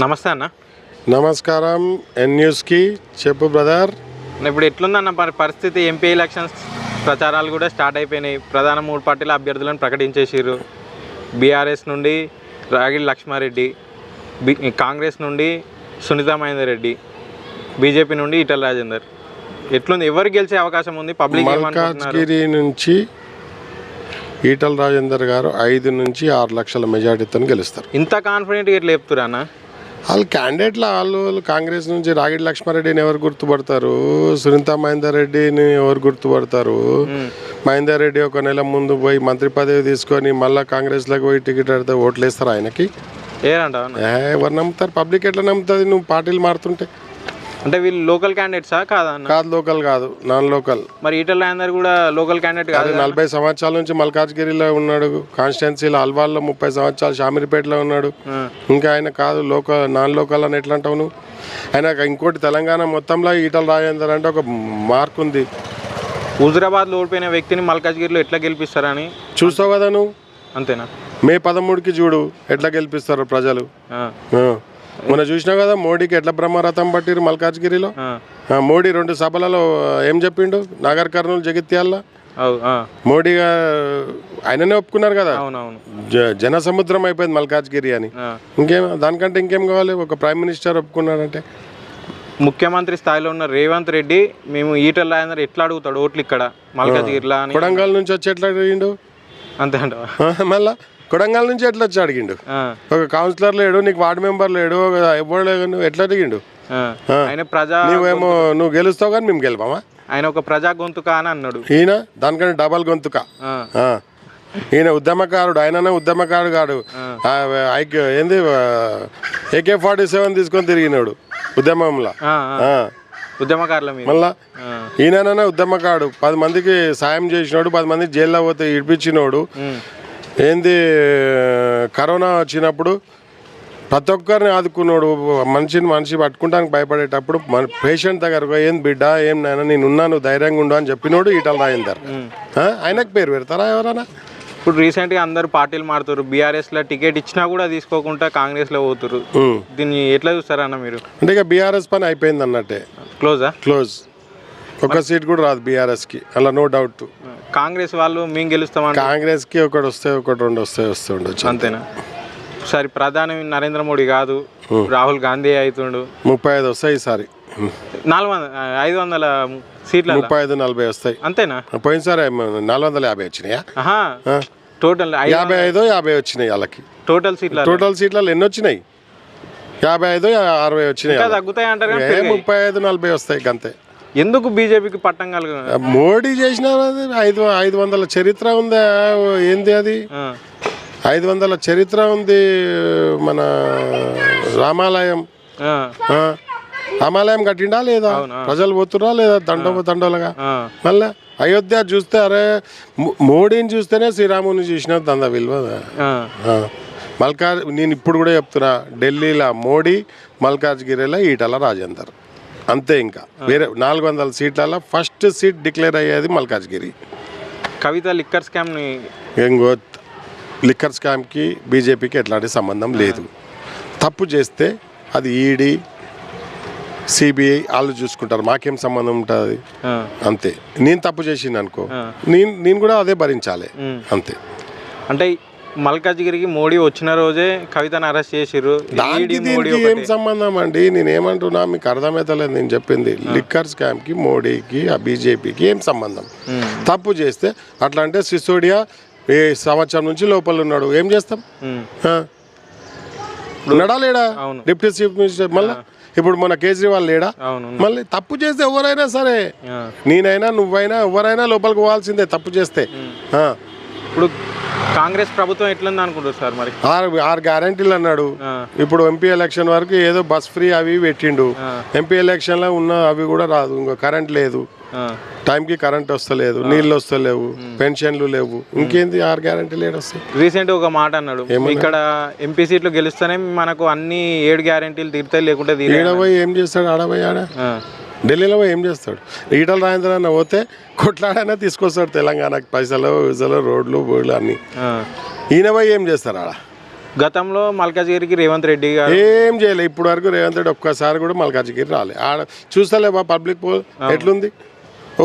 నమస్తే అన్న. నమస్కారం ఎన్ న్యూస్కి చెప్పు బ్రదర్. ఇప్పుడు ఎట్లుందన్న పరి- పరిస్థితి? ఎంపీ ఎలక్షన్స్ ప్రచారాలు కూడా స్టార్ట్ అయిపోయినాయి. ప్రధాన మూడు పార్టీల అభ్యర్థులను ప్రకటించేసారు బీఆర్ఎస్ నుండి రాగిడి లక్ష్మారెడ్డి బి కాంగ్రెస్ నుండి సునీతా మహేందర్ రెడ్డి బీజేపీ నుండి ఈటల రాజేందర్. ఎట్లుంది? ఎవరు గెలిచే అవకాశం ఉంది? పబ్లిక్ మల్కాజ్గిరి నుంచి ఈటల రాజేందర్ గారు ఐదు నుంచి ఆరు లక్షల మెజార్టీతో గెలుస్తారు. ఇంత కాన్ఫిడెంట్గా ఎట్లా చెప్తురా అన్న? వాళ్ళు క్యాండిడేట్ల వాళ్ళు వాళ్ళు కాంగ్రెస్ నుంచి రాగిడి లక్ష్మారెడ్డిని ఎవరు గుర్తుపడతారు? సునీత మహేందర్ రెడ్డిని ఎవరు గుర్తుపడతారు? మహేందర్ రెడ్డి ఒక నెల ముందు పోయి మంత్రి పదవి తీసుకొని మళ్ళీ కాంగ్రెస్లోకి పోయి టికెట్ అడితే ఓట్లు వేస్తారు ఆయనకి ఎవరు నమ్ముతారు? పబ్లిక్ ఎట్లా నమ్ముతుంది? నువ్వు పార్టీలు మారుతుంటే. అంటే వీళ్ళు లోకల్ క్యాండిడేట్సా కాదా కాదు లోకల్ కాదు. నాన్ లోకల్ మరి ఈటల రాజేందర్ కూడా లోకల్ క్యాండిడేట్ కాదు నలభై సంవత్సరాల నుంచి మల్కాజ్గిరిలో ఉన్నాడు. కాన్స్టిట్యున్సీలో అల్వాల్లో ముప్పై సంవత్సరాలు షామీర్పేటలో ఉన్నాడు. ఇంకా ఆయన కాదు లోకల్ నాన్ లోకల్ అని ఎట్లా అంటావు నువ్వు? ఆయన ఇంకోటి తెలంగాణ మొత్తంలో ఈటల రాజేందర్ అంటే ఒక మార్క్ ఉంది. హుజురాబాద్లో ఓడిపోయిన వ్యక్తిని మల్కాజ్గిరిలో ఎట్లా గెలిపిస్తారని? చూస్తావు కదా నువ్వు? అంతేనా? మే పదమూడుకి చూడు ఎట్లా గెలిపిస్తారు ప్రజలు. మొన్న చూసినావు కదా మోడీకి ఎట్లా బ్రహ్మరథం పట్టిరు మల్కాజ్గిరిలో? మోడీ రెండు సభలలో ఏం చెప్పిండు? నాగర్ కర్నూలు జగిత్యాల్లో మోడీగా ఆయననే ఒప్పుకున్నారు కదా? జన సముద్రం అయిపోయింది మల్కాజ్గిరి అని. ఇంకేం దానికంటే ఇంకేం కావాలి? ఒక ప్రైమ్ మినిస్టర్ ఒప్పుకున్నాడంటే. ముఖ్యమంత్రి స్థాయిలో ఉన్న రేవంత్ రెడ్డి మేము ఈటల రాజేందర్ ఎట్లా అడుగుతాడు ఓట్లు ఇక్కడ? మల్కాజ్గిరిలా కొడంగల్ నుంచి వచ్చి ఎట్లా అడిగిండు? అంతే అంటవా? ఆ, మళ్ళా? కొడంగల్ నుంచి ఎట్లా వచ్చి అడిగిండు? ఒక కౌన్సిలర్ లేడు నీకు వార్డు మెంబర్ లేడు ఎవరు లేడు నువ్వు ఎట్లా అడిగిండు. ఆయన ప్రజా నువ్వేమో నువ్వు గెలుస్తావు కానీ మేము గెలపామా ఆయన ఒక ప్రజా గొంతుక అని అన్నాడు. ఈయన? దానికంటే డబల్ గొంతుక. ఈయన ఉద్యమకారుడు ఆయననే ఉద్యమకారుడు కాడు. ఏంది ఏకే ఫార్టీ సెవెన్ తీసుకొని తిరిగినాడు ఉద్యమంలో. ఉద్యమకారుల మీద. మళ్ళా ఆ, ఈయననే ఉద్యమకాడు పది మందికి సాయం చేసినోడు పది మందికి జైల్లో పోతే ఇడిపించినోడు. ఏంది కరోనా వచ్చినప్పుడు ప్రతి ఒక్కరిని ఆదుకున్నాడు. మనిషిని మనిషి పట్టుకుంటానికి భయపడేటప్పుడు మన పేషెంట్ దగ్గరకు పోయి, ఏం బిడ్డ ఏం నాయన నేను ఉన్నాను ధైర్యంగా ఉండు అని చెప్పినోడు ఈటల రాజేందర్? ఆయనకు పేరు పెడతారా ఎవరైనా? ఇప్పుడు రీసెంట్గా అందరు పార్టీలు మారుతారు బీఆర్ఎస్లో టికెట్ ఇచ్చినా కూడా తీసుకోకుండా కాంగ్రెస్లో పోతురు. దీన్ని ఎట్లా చూస్తారన్న మీరు? అంటే ఇక బీఆర్ఎస్ పని అయిపోయింది అన్నట్టే. క్లోజా క్లోజ్ ఒక సీట్ కూడా రాదు బీఆర్ఎస్కి అలా నో డౌట్ కాంగ్రెస్ వాళ్ళు మేము గెలుస్తామని కాంగ్రెస్కి ఒకటి వస్తే ఒకటి రెండు వస్తే వస్తే ఉండొచ్చు. అంతేనా? సరే ప్రధాని నరేంద్ర మోడీ కాదు రాహుల్ గాంధీ అవుతుండు ముప్పై ఐదు వస్తాయి ఈసారి. నాలుగు వందల ఐదు వందల సీట్ల ముప్పై ఐదు నలభై వస్తాయి. అంతేనా? పోయినసారి నాలుగు వందల యాభై వచ్చినాయా. టోటల్ యాభై ఐదో యాభై వచ్చినాయి వాళ్ళకి. టోటల్ సీట్ల టోటల్ సీట్లలో ఎన్ని వచ్చినాయి? యాభై ఐదు అరవై వచ్చినాయి. తగ్గుతాయి అంటారు. ముప్పై ఐదు నలభై వస్తాయి అంతే ఎందుకు బీజేపీకి పట్టం కలుగు? మోడీ చేసిన ఐదు ఐదు వందల చరిత్ర ఉందా? ఏంది అది? ఐదు వందల చరిత్ర ఉంది మన రామాలయం. రామాలయం కట్టిండా లేదా? ప్రజలు పోతురా లేదా దండ దండలుగా? మళ్ళా అయోధ్య చూస్తే అరే మోడీని చూస్తేనే శ్రీరాముని చూసిన దంద విలువ. మల్కాజ్ నేను ఇప్పుడు కూడా చెప్తున్నా ఢిల్లీలో మోడీ మల్కాజ్గిరిలో ఈటల రాజేందర్. అంతే ఇంకా. వేరే నాలుగు వందల సీట్లలో ఫస్ట్ సీట్ డిక్లేర్ అయ్యేది మల్కాజ్గిరి. కవిత లిక్కర్ స్కామ్ ఇంకో లిక్కర్ స్కామ్కి బీజేపీకి ఎట్లాంటి సంబంధం లేదు. తప్పు చేస్తే అది ఈడీ సిబిఐ వాళ్ళు చూసుకుంటారు. మాకేం సంబంధం ఉంటుంది? అంతే. నేను తప్పు చేసింది అనుకో నేను నేను కూడా అదే భరించాలి. అంతే. అంటే మల్కాజ్గిరికి మోడీ వచ్చిన రోజే కవితను అరెస్ట్ చేసిర్రు. దానికి ఏం సంబంధం అండి? నేను ఏమంటున్నా మీకు అర్థమవుతలేదు నేను చెప్పింది. లిక్కర్ స్కామ్కి మోడీకి ఆ బీజేపీకి ఏం సంబంధం? తప్పు చేస్తే అట్లా అంటే సిసోడియా ఏ సంవత్సరం నుంచి లోపల ఉన్నాడు. ఏం చేస్తాం? ఉన్నాడా లేడా. డిప్యూటీ చీఫ్ మినిస్టర్ మళ్ళీ? ఇప్పుడు మన కేజ్రీవాల్ లేడా? మళ్ళీ తప్పు చేస్తే ఎవరైనా సరే. నేనైనా నువ్వైనా ఎవరైనా లోపలికి పోవాల్సిందే తప్పు చేస్తే. ఇప్పుడు కాంగ్రెస్ ప్రభుత్వం ఎట్లుంది అనుకుంటారు సార్ మరి? ఆరు ఆరు గ్యారంటీలు అన్నాడు. ఇప్పుడు ఎంపీ ఎలక్షన్ వరకు ఏదో బస్ ఫ్రీ అవి పెట్టిండు. ఎంపీ ఎలక్షన్లో ఉన్న అవి కూడా రాదు. ఇంకా కరెంట్ లేదు. టైంకి కరెంట్ వస్తలేదు. నీళ్ళు వస్తలేవు. పెన్షన్లు లేవు. ఇంకేంది ఆరు గ్యారంటీలు ఏడు వస్తాయి? రీసెంట్ ఒక మాట అన్నాడు. ఇక్కడ ఎంపీ సీట్లు గెలుస్తేనే మనకు అన్ని ఏడు గ్యారెంటీలు తీరుతాయి లేకుంటే ఈడపోయి ఏం చేస్తాడు? ఆడపోయి ఆడ? ఢిల్లీలో పోయి ఏం చేస్తాడు? ఈటల రాజేంద్ర అన్న పోతే కొట్లాడైనా తీసుకొస్తాడు తెలంగాణకి పైసలు విజలు రోడ్లు బోర్లు అన్నీ. ఈయన పోయి ఏం చేస్తారు ఆడ? గతంలో మల్కాజ్గిరికి రేవంత్ రెడ్డి గారు ఏం చేయలే. ఇప్పుడు వరకు రేవంత్ రెడ్డి ఒక్కసారి కూడా మల్కాజ్గిరి రాలే. ఆడ చూస్తలేవా పబ్లిక్ పోల్ ఎట్లుంది?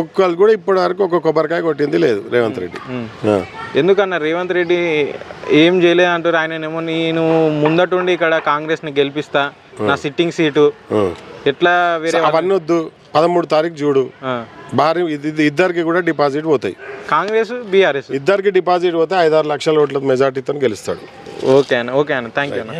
ఒక్కళ్ళు కూడా ఇప్పటి వరకు ఒక కొబ్బరికాయ కొట్టింది లేదు రేవంత్ రెడ్డి. ఎందుకన్నా రేవంత్ రెడ్డి ఏం చేయలేదు అంటారు ఆయననేమో నేను ముందటుండి ఇక్కడ కాంగ్రెస్ని గెలిపిస్తా నా సిట్టింగ్ సీటు. ఎట్లా వేరే అవన్నీ వద్దు. పదమూడు తారీఖు చూడు. భారీ ఇది ఇది ఇద్దరికి కూడా డిపాజిట్ పోతాయి. కాంగ్రెస్ బీఆర్ఎస్? ఇద్దరికి డిపాజిట్ పోతే ఐదారు లక్షల ఓట్ల మెజార్టీతో గెలుస్తాడు. ఓకే అన్న ఓకే అన్న. థ్యాంక్ యూ అన్న.